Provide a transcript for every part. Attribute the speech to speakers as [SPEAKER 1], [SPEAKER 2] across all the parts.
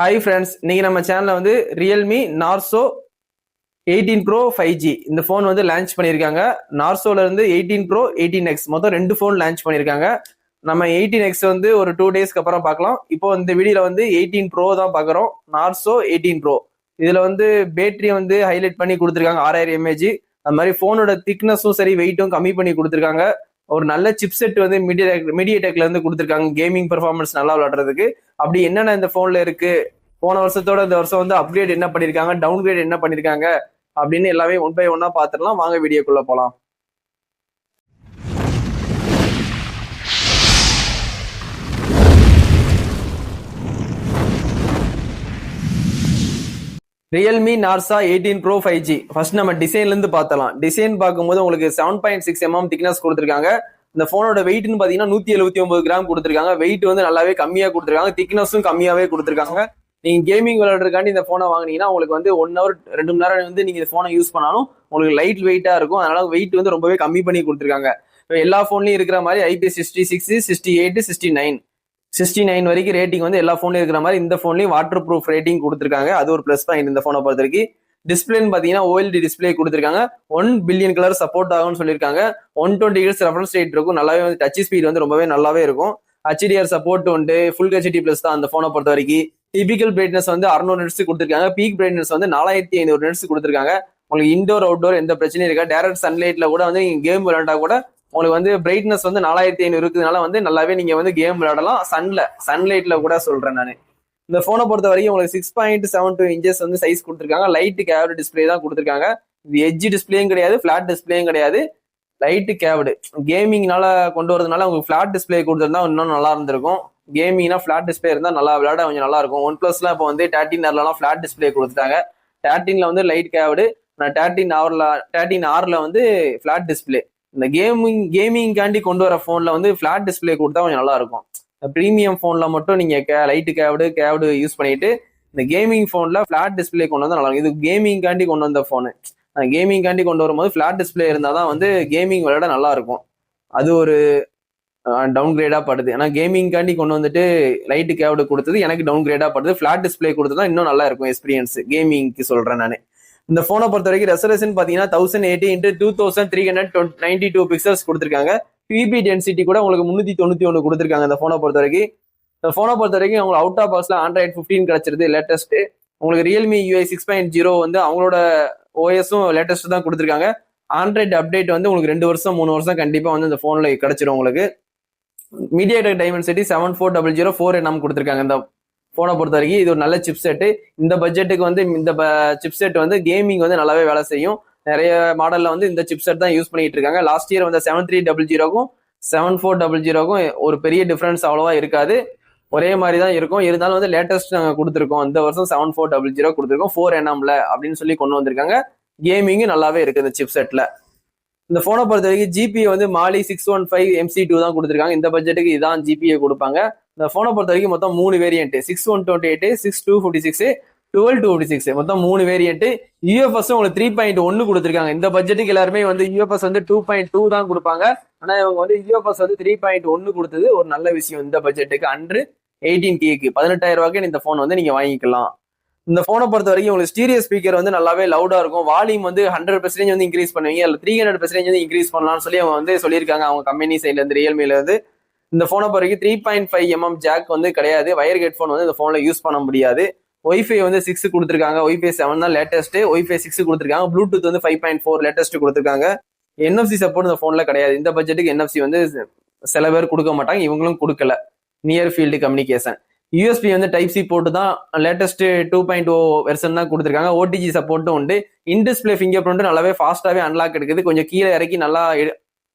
[SPEAKER 1] Hi friends இன்னைக்கு நம்ம சேனல்ல வந்து Realme Narzo eighteen pro five G இந்த ஃபோன் வந்து லான்ச் பண்ணியிருக்காங்க. நார்சோல இருந்து எயிட்டீன் ப்ரோ எயிட்டீன் எக்ஸ் மொத்தம் ரெண்டு ஃபோன் லான்ச் பண்ணியிருக்காங்க. நம்ம எயிட்டீன் எக்ஸ் வந்து ஒரு டூ டேஸ்க்கு அப்புறம் பார்க்கலாம். இப்போ இந்த வீடியோல வந்து எயிட்டீன் ப்ரோ தான் பார்க்குறோம். நார்சோ எயிட்டீன் ப்ரோ இதுல வந்து பேட்டரி வந்து ஹைலைட் பண்ணி கொடுத்துருக்காங்க. ஆறாயிரம் எம்ஏஜி அது மாதிரி ஃபோனோட திக்னஸும் சரி வெயிட்டும் கம்மி பண்ணி கொடுத்துருக்காங்க. ஒரு நல்ல சிப்செட் வந்து மீடியா மீடியடெக்ல இருந்து கொடுத்துருக்காங்க. கேமிங் பெர்ஃபார்மன்ஸ் நல்லா விளாடுறதுக்கு அப்படி என்னென்ன இந்த போன்ல இருக்கு? போன வருஷத்தோட இந்த வருஷம் வந்து அப்கிரேட் என்ன பண்ணிருக்காங்க? டவுன் கிரேட் என்ன பண்ணிருக்காங்க? அப்படின்னு எல்லாமே ஒன் பை ஒன்னா பாத்துடலாம். வாங்க வீடியோக்குள்ள போலாம். Realme Narzo eighteen pro five G first நம்ம டிசைன்ல இருந்து பார்த்தலாம் டிசைன் பார்க்கும்போது உங்களுக்கு seven point six MM thickness கொடுத்துருக்காங்க. இந்த போனோட வெயிட்னு பாத்தீங்கன்னா நூத்தி எழுபத்தி ஒன்பது கிராம் கொடுத்துருக்காங்க. வெயிட் வந்து நல்லாவே கம்மியா கொடுத்துருக்காங்க. திக்னஸும் கம்மியாவே கொடுத்துருக்காங்க. நீங்க கேமிங் விளையாடுறதுக்காண்டி இந்த போனை வாங்குனீங்கன்னா உங்களுக்கு வந்து ஒன் ஹவர் ரெண்டு மணி நேரம் வந்து நீங்க இந்த போனை யூஸ் பண்ணாலும் உங்களுக்கு லைட் வெயிட்டா இருக்கும். அதனால வெயிட் வந்து ரொம்பவே கம்மி பண்ணி கொடுத்துருக்காங்க. இப்போ எல்லா போன்லயும் இருக்கிற மாதிரி IPS sixty six sixty eight sixty nine sixty nine வரைக்கும் ரேட்டிங் வந்து எல்லா ஃபோன்லயும் இருக்கிற மாதிரி இந்த ஃபோன்லயும் வாட்டர் ப்ரூஃப் ரேட்டிங் கொடுத்துருக்காங்க. அது ஒரு ப்ளஸ் பாயிண்ட் இந்த ஃபோனை பொறுத்த வரைக்கும். டிஸ்பிளேன்னு பார்த்தீங்கன்னா ஓஎல்டி டிஸ்பிளே கொடுத்துருக்காங்க. ஒன் பில்லியன் கலர் சப்போர்ட் ஆகும்னு சொல்லியிருக்காங்க. One twenty hertz reference rate இருக்கும். நல்லாவே வந்து டச் ஸ்பீட் வந்து ரொம்பவே நல்லாவே இருக்கும். ஹெச்டிஆர் சப்போர்ட் உண்டு. ஃபுல் ஹெச்டி பிளஸ் தான் அந்த ஃபோனை பொறுத்த வரைக்கும். டிபிக்கல் பிரைட்னஸ் வந்து அறுநூறு நெட்ஸ் கொடுத்துருக்காங்க. பீக் பிரைட்னஸ் வந்து நாலாயிரத்தி ஐநூறு நெட்ஸ் கொடுத்துருக்காங்க. உங்களுக்கு இன்டோர் அவுட்டோர் எந்த பிரச்சனையும் இருக்கா டேரக்ட் சன்லைட்ல கூட வந்து நீங்கள் கேம் விளையாண்டா கூட உங்களுக்கு வந்து பிரைட்னஸ் வந்து நாலாயிரத்தி ஐநூறு இருக்கிறதுனால வந்து நல்லாவே நீங்கள் வந்து கேம் விளையாடலாம். சன்ல சன்லைட்ல கூட சொல்கிறேன் நான். இந்த போனை பொறுத்த வரைக்கும் உங்களுக்கு six point seven two inches வந்து சைஸ் கொடுத்துருக்காங்க. லைட்டு கேவ் டிஸ்பிளே தான் கொடுத்துருக்காங்க. இது எட்ஜ் டிஸ்பிளேயும் கிடையாது ஃபிளாட் டிஸ்பிளேயும் கிடையாது. லைட்டு கேவ்டு கேமிங்னால கொண்டு வரதுனால உங்களுக்கு ஃபிளாட் டிஸ்பிளே கொடுத்துருந்தா இன்னும் நல்லா இருந்திருக்கும். கேமிங்னா ஃபிளாட் டிஸ்பிளே இருந்தால் நல்லா விளையாட கொஞ்சம் நல்லா இருக்கும். ஒன் பிளஸ்லாம் இப்போ வந்து தேர்ட்டின் ஆர்லாம் ஃபிளாட் டிஸ்பிளே கொடுத்துட்டாங்க. தேர்ட்டின்ல வந்து லைட் கேவ்டு நான் தேர்ட்டின் ஆர்ல தேர்ட்டின் ஆர்ல வந்து ஃபிளாட் டிஸ்பிளே இந்த கேமிங் கேமிங்காண்டி கொண்டு வர ஃபோனில் வந்து ஃபிளாட் டிஸ்பிளே கொடுத்தா கொஞ்சம் நல்லா இருக்கும். ப்ரீமியம் ஃபோன்ல மட்டும் நீங்க கே லைட்டு கேவ்டு கேவ்டு யூஸ் பண்ணிட்டு இந்த கேமிங் ஃபோன்ல ஃபிளாட் டிஸ்பிளே கொண்டு வந்தால் நல்லா இருக்கும். இது கேமிங்காண்டி கொண்டு வந்த ஃபோனு கேமிங்காண்டி கொண்டு வரும்போது ஃபிளாட் டிஸ்பிளே இருந்தால் தான் வந்து கேமிங் விளையாட நல்லா இருக்கும். அது ஒரு டவுன் கிரேடா படுது. ஏன்னா கேமிங்காண்டி கொண்டு வந்துட்டு லைட்டு கேவ்டு கொடுத்தது எனக்கு டவுன் கிரேடா படுது. ஃபிளாட் டிஸ்பிளே கொடுத்து தான் இன்னும் நல்லா இருக்கும் எக்ஸ்பீரியன்ஸ் கேமிங்க்கு சொல்றேன் நான். இந்த ஃபோனை பொறுத்த வரைக்கும் ரெசல்யூஷன் பார்த்தீங்கன்னா thousand eighty into two thousand three hundred ninety two pixels கொடுத்துருக்காங்க. பிபி டென்சிட்டி கூட உங்களுக்கு முந்நூற்றி தொண்ணூத்தி ஒன்று கொடுத்துருக்காங்க இந்த போனை பொறுத்த வரைக்கும் இந்த போனை பொறுத்த வரைக்கும் உங்களுக்கு அவுட் ஆஃப் பாக்ஸ்ல ஆண்ட்ராய்ட் ஃபிஃப்டீன் கிடைச்சிருது லேட்டஸ்ட் உங்களுக்கு Realme UI six point zero வந்து அவங்களோட ஓஎஸும் லேட்டஸ்ட் தான் கொடுத்துருக்காங்க. ஆண்ட்ராய்டு அப்டேட் வந்து உங்களுக்கு ரெண்டு வருஷம் மூணு வருஷம் கண்டிப்பா வந்து இந்த போன்ல கிடைச்சிரும் உங்களுக்கு. MediaTek Dimensity seven four double zero four NM கொடுத்துருக்காங்க இந்த போனை பொறுத்த வரைக்கும் இது ஒரு நல்ல சிப் செட்டு இந்த பட்ஜெட்டுக்கு வந்து இந்த சிப் செட் வந்து கேமிங் வந்து நல்லாவே வேலை செய்யும். நிறைய மாடல்ல வந்து இந்த சிப்செட் தான் யூஸ் பண்ணிட்டு இருக்காங்க. லாஸ்ட் இயர் வந்து செவன் த்ரீ டபுள் ஜீரோக்கும் செவன் ஃபோர் டபுள் ஜீரோக்கும் ஒரு பெரிய டிஃபரன்ஸ் அவ்வளோவா இருக்காது. ஒரே மாதிரி தான் இருக்கும். இருந்தாலும் வந்து லேட்டஸ்ட் நாங்கள் கொடுத்துருக்கோம். இந்த வருஷம் செவன் ஃபோர் டபுள் ஜீரோ கொடுத்துருக்கோம். ஃபோர் என்எம்ல அப்படின்னு சொல்லி கொண்டு வந்திருக்காங்க. கேமிங்கும் நல்லாவே இருக்கு இந்த சிப் செட்ல இந்த போனை பொறுத்த வரைக்கும் ஜிபிஏ வந்து Mali six one five MC two தான் கொடுத்துருக்காங்க. இந்த பட்ஜெட்டுக்கு இதான் ஜிபிஏ கொடுப்பாங்க. இந்த போனை பொறுத்த வரைக்கும் மொத்தம் மூணு variant six one twenty eight six two fifty six twelve two fifty six மொத்தம் மூணு வேரியன்ட் யூஎஃப்எஸ் உங்களுக்கு த்ரீ பாயிண்ட் ஒன்னு கொடுத்துருக்காங்க. இந்த பட்ஜெட்டுக்கு எல்லாருமே வந்து யூஎஃப்எஸ் வந்து டூ பாயிண்ட் டூ தான் கொடுப்பாங்க. ஆனா இவங்க வந்து யூஎஃப்எஸ் வந்து த்ரீ பாயிண்ட் ஒன்னு கொடுத்தது ஒரு நல்ல விஷயம் இந்த பட்ஜெட்டுக்கு அன்று எயிட்டீன் கேக்கு பதினெட்டாயிரம் ரூபாய்க்கு இந்த போன் வந்து நீங்க வாங்கிக்கலாம். இந்த போனை பொறுத்த வரைக்கும் உங்களுக்கு ஸ்டீரியோ ஸ்பீக்கர் வந்து நல்லாவே லவுடா இருக்கும். வால்யூம் வந்து ஹண்ட்ரட் பெர்சன்டேஜ் வந்து இன்க்ரீஸ் பண்ணுவீங்க. இல்லை த்ரீ ஹண்ட்ரட் பெர்சன்டேஜ் வந்து இன்க்ரீஸ் பண்ணலாம்னு சொல்லி அவங்க வந்து சொல்லியிருக்காங்க. அவங்க கம்பெனி சைட்ல இருந்து ரியல்மில இருந்து. இந்த போனை பொறுத்த வரைக்கும் three point five MM jack வந்து கிடையாது. வயர் ஹெட்ஃபோன் வந்து இந்த போன்ல யூஸ் பண்ண முடியாது. ஒய்ஃபை வந்து சிக்ஸ் கொடுத்துருக்காங்க. ஒய்ஃபை செவன் தான் லேட்டஸ்ட் ஒய்ஃபை சிக்ஸ் கொடுத்துருக்காங்க. ப்ளூடூத் வந்து ஃபைவ் பாயிண்ட் ஃபோர் லேட்டஸ்ட் கொடுத்துருக்காங்க. என்எஃப்சி சப்போர்ட் இந்த ஃபோனில் கிடையாது. இந்த பட்ஜெட்டுக்கு என்எஃப்சி வந்து சில பேர் கொடுக்க மாட்டாங்க. இவங்களும் கொடுக்கல. நியர் ஃபீல்டு கம்யூனிகேஷன் யூஎஸ்பி வந்து டைப் சி போட்டு தான் latest two point O version தான் கொடுத்துருக்காங்க. ஓடிஜி சப்போர்ட்டும் உண்டு. இன் டிஸ்பிளே ஃபிங்கர் பிரிண்ட் நல்லாவே ஃபாஸ்ட்டாகவே அன்லாக் எடுக்குது. கொஞ்சம் கீழே இறக்கி நல்லா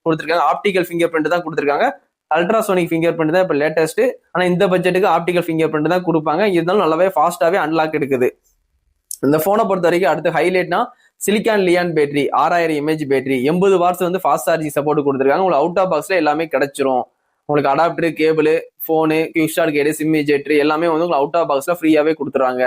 [SPEAKER 1] கொடுத்துருக்காங்க. ஆப்டிக்கல் ஃபிங்கர் பிரிண்ட் தான் கொடுத்துருக்காங்க. அல்ட்ராசோனிக் ஃபிங்கர் பிரிண்ட் தான் இப்போ லேட்டஸ்ட் ஆனால் இந்த பட்ஜெட்டுக்கு ஆப்டிக்கல் ஃபிங்கர் பிரிண்ட் தான் கொடுப்பாங்க. இருந்தாலும் நல்லாவே ஃபாஸ்ட்டாகவே அன்லாக் எடுக்குது இந்த ஃபோனை பொறுத்த வரைக்கும் அடுத்து ஹைலைட்னா சிலிக்கான் லியான் பேட்டரி ஆறாயிரம் எம்ஏஜ் பேட்டரி எண்பது வாட்ஸ் வந்து ஃபாஸ்ட் சார்ஜிங் சப்போர்ட் கொடுத்துருக்காங்க. உங்களுக்கு அவுட் ஆஃப் பாக்ஸில் எல்லாமே கிடைச்சிரும். உங்களுக்கு அடாப்டர் கேபிள் ஃபோனு கியூஸ்டார் கேடு சிம்மி ஜெட்ரு எல்லாமே வந்து உங்களுக்கு அவுட் ஆஃப் பாக்ஸில் ஃப்ரீயாகவே கொடுத்துருவாங்க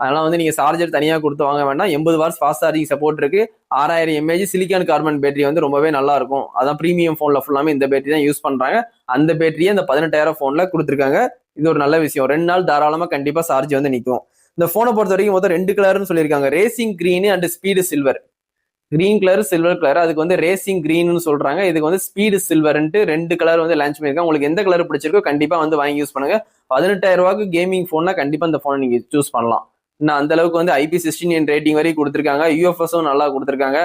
[SPEAKER 1] அதெல்லாம் வந்து நீங்க சார்ஜர் தனியா கொடுத்து வாங்க வேண்டாம். எண்பது வாட்ஸ் ஃபாஸ்ட் சார்ஜிங் சப்போர்ட் இருக்கு. ஆறாயிரம் எம்ஏஜ் சிலிக்கான் கார்பன் பேட்டரி வந்து ரொம்பவே நல்லா இருக்கும். அதான் ப்ரீமியம் ஃபோன்ல ஃபுல்லாமே இந்த பேட்டரி தான் யூஸ் பண்றாங்க. அந்த பேட்டரியே இந்த பதினெட்டாயிரம் ஃபோன்ல கொடுத்துருக்காங்க. இது ஒரு நல்ல விஷயம். ரெண்டு நாள் தாராளமா கண்டிப்பா சார்ஜ் வந்து நிற்கும் இந்த போனை பொறுத்த வரைக்கும் மொத்தம் ரெண்டு கலர்னு சொல்லியிருக்காங்க. Racing green and speed silver green colour silver colour அதுக்கு வந்து ரேசிங் கிரீன்னு சொல்றாங்க. இதுக்கு வந்து ஸ்பீடு சில்வர்ன்ட்டு ரெண்டு கலர் வந்து லான்ச் பண்ணியிருக்காங்க. உங்களுக்கு எந்த கலர் பிடிச்சிருக்கோ கண்டிப்பா வந்து வாங்கி யூஸ் பண்ணுங்க. பதினெட்டாயிரம் ரூபாய்க்கு கேமிங் ஃபோன்னா கண்டிப்பா இந்த ஃபோனை நீங்க சூஸ் பண்ணலாம். இன்னும் அந்த அளவுக்கு வந்து ஐபி சிக்ஸ்டீன் ரேட்டிங் வரைக்கும் கொடுத்துருக்காங்க. யூஎஃப்எஸும் நல்லா கொடுத்துருக்காங்க.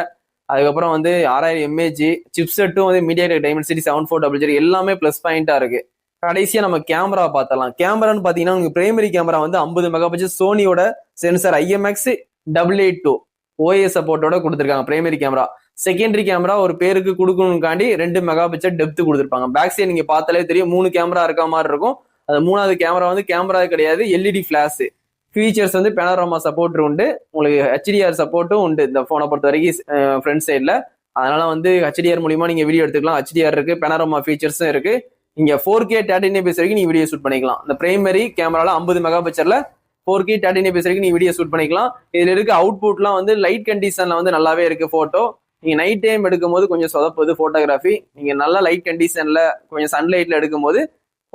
[SPEAKER 1] அதுக்கப்புறம் வந்து ஆறாயிரம் எம்ஏஜி சிப்செட்டும் வந்து media diamond city seven four double zero எல்லாமே ப்ளஸ் பாயிண்டா இருக்கு. கடைசியா நம்ம கேமரா பார்த்தலாம் கேமரான்னு பாத்தீங்கன்னா உங்களுக்கு பிரைமரி கேமரா வந்து ஐம்பது mega pixel சோனியோட sensor IMX double eight two OS சப்போர்ட்டோட கொடுத்துருக்காங்க பிரைமரி கேமரா செகண்டரி கேமரா ஒரு பேருக்கு கொடுக்கணும்காண்டி ரெண்டு மெகா பிக்சல் டெப்த் கொடுத்துருப்பாங்க. பேக் சைடு நீங்க பார்த்தாலே தெரியும் மூணு கேமரா இருக்க மாதிரி இருக்கும். அது மூணாவது கேமரா வந்து கேமரா கிடையாது எல்இடி ஃபிளாஷ் ஃபீச்சர்ஸ் வந்து பெனாரோமா சப்போர்ட் உண்டு. உங்களுக்கு ஹெச்டிஆர் சப்போர்ட்டும் உண்டு இந்த ஃபோனை பொறுத்த வரைக்கும் ஃப்ரண்ட் சைடில் அதனால வந்து ஹெச்டிஆர் மூலியமா நீங்க வீடியோ எடுத்துக்கலாம். ஹெச்டிஆர் இருக்கு பெனாரோமா ஃபீச்சர்ஸும் இருக்கு. நீங்கள் ஃபோர் கே தேர்ட்டின் எபிஸ் வரைக்கும் நீ வீடியோ ஷூட் பண்ணிக்கலாம். இந்த பிரைமரி கேமரால ஐம்பது மெகா பிக்சர்ல ஃபோர் கே தேர்ட்டின் எபிஸ் வரைக்கும் நீ வீடியோ ஷூட் பண்ணிக்கலாம். இதுல இருக்க அவுட்புட்லாம் வந்து லைட் கண்டிஷன்ல வந்து நல்லாவே இருக்கு போட்டோ நீங்க நைட் டைம் எடுக்கும்போது கொஞ்சம் சொதப்புது போட்டோகிராஃபி நீங்க நல்லா லைட் கண்டிஷன்ல கொஞ்சம் சன்லைட்ல எடுக்கும்போது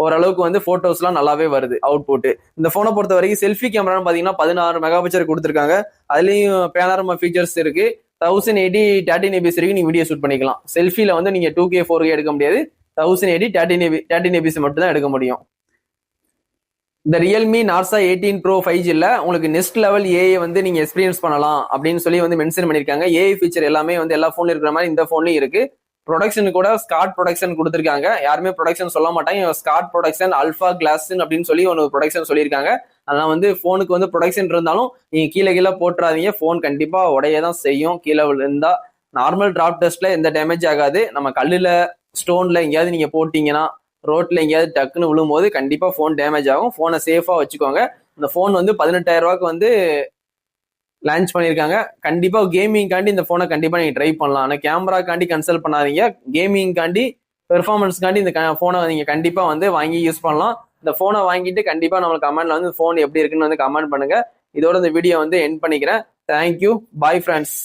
[SPEAKER 1] ஓரளவுக்கு வந்து போட்டோஸ்லாம் நல்லாவே வருது அவுட்புட் இந்த ஃபோனை பொறுத்த வரைக்கும் செல்ஃபி கேமரான்னு பார்த்தீங்கன்னா பதினாறு மெகா பிக்சர் கொடுத்துருக்காங்க. அதுலேயும் பேனாரமா ஃபீச்சர்ஸ் இருக்கு. தௌசண்ட் எயிட்டி தேர்ட்டின் எபிஸ் வரைக்கும் நீங்க வீடியோ ஷூட் பண்ணிக்கலாம். செல்ஃபியில் வந்து நீங்க டூ கே ஃபோர் கே எடுக்க முடியாது. Thousand eighty thirteen FP thirteen FPS மட்டும் தான் எடுக்க முடியும். இந்த Realme Narzo eighteen pro five ஜில உங்களுக்கு நெக்ஸ்ட் லெவல் ஏஐ வந்து நீங்க எக்ஸ்பீரியன்ஸ் பண்ணலாம் அப்படின்னு சொல்லி வந்து மென்ஷன் பண்ணியிருக்காங்க. ஏஐ ஃபீச்சர் எல்லாமே வந்து எல்லா ஃபோன்ல இருக்கிற மாதிரி இந்த ஃபோன்லயும் இருக்கு. ப்ரொடக்ஷன் கூட ஸ்காட் ப்ரொடக்ஷன் கொடுத்துருக்காங்க. யாருமே ப்ரொடக்ஷன் சொல்ல மாட்டாங்க. ஸ்காட் ப்ரொடக்ஷன் அல்ஃபா கிளாஸ் அப்படின்னு சொல்லி ஒன்று ப்ரொடக்ஷன் சொல்லியிருக்காங்க. அதெல்லாம் வந்து ஃபோனுக்கு வந்து ப்ரொடக்ஷன் இருந்தாலும் நீங்கள் கீழே கீழே போட்டுறாதீங்க. ஃபோன் கண்டிப்பாக உடைய தான் செய்யும். கீழே இருந்தால் நார்மல் டிராப் டெஸ்ட்ல எந்த டேமேஜ் ஆகாது. நம்ம கல்லில் ஸ்டோன்ல எங்கேயாவது நீங்கள் போட்டிங்கன்னா ரோட்ல எங்கேயாவது டக்குன்னு விழும்போது கண்டிப்பாக ஃபோன் டேமேஜ் ஆகும். ஃபோனை சேஃபாக வச்சுக்கோங்க. இந்த ஃபோன் வந்து பதினெட்டாயிரம் ரூபாய்க்கு வந்து லான்ச் பண்ணியிருக்காங்க. கண்டிப்பாக கேமிங்காண்டி இந்த ஃபோனை கண்டிப்பாக நீங்கள் ட்ரை பண்ணலாம். ஆனால் கேமராக்காண்டி கன்சல்ட் பண்ணாதீங்க. கேமிங்காண்டி பெர்ஃபார்மன்ஸ்க்காண்டி இந்த ஃபோனை நீங்கள் கண்டிப்பாக வந்து வாங்கி யூஸ் பண்ணலாம். இந்த ஃபோனை வாங்கிட்டு கண்டிப்பாக நம்மளுக்கு கமெண்ட்ல வந்து ஃபோன் எப்படி இருக்குன்னு வந்து கமெண்ட் பண்ணுங்கள் இதோட இந்த வீடியோ வந்து என் பண்ணிக்கிறேன். Thank you bye friends